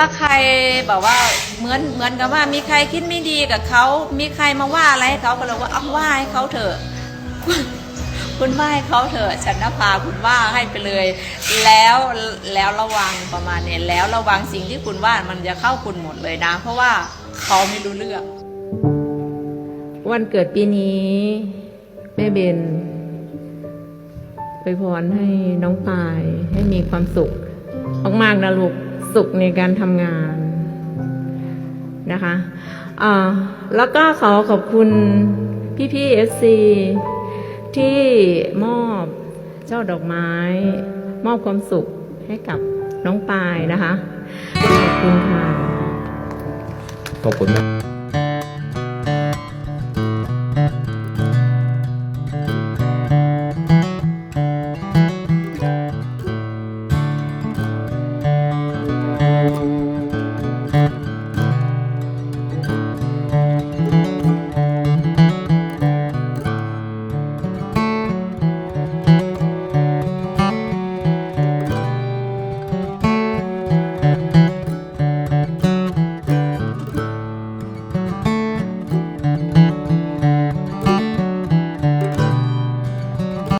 ถ้าใครแบบว่าเหมือนเหมือนกับว่ามีใครคิดไม่ดีกับเขา มีใครมาว่าอะไรให้เขาก็เลยว่าเอาว่าให้เขาเถอะ คุณว่าให้เขาเถอะฉันนภาคุณว่าให้ไปเลย แล้วแล้วระวังประมาณเนี้ยแล้วระวังสิ่งที่คุณว่ามันจะเข้าคุณหมดเลยนะ เพราะว่าเขาไม่รู้เรื่อง วันเกิดปีนี้ แม่เบนไปพรให้น้องปายให้มีความสุขมากๆนะลูก สุขในการทำงานนะคะแล้วก็ขอขอบคุณพี่พี่เอฟซีที่มอบเจ้าดอกไม้ มอบความสุขให้กับน้องปายนะคะ ขอบคุณค่ะ ขอบคุณมาก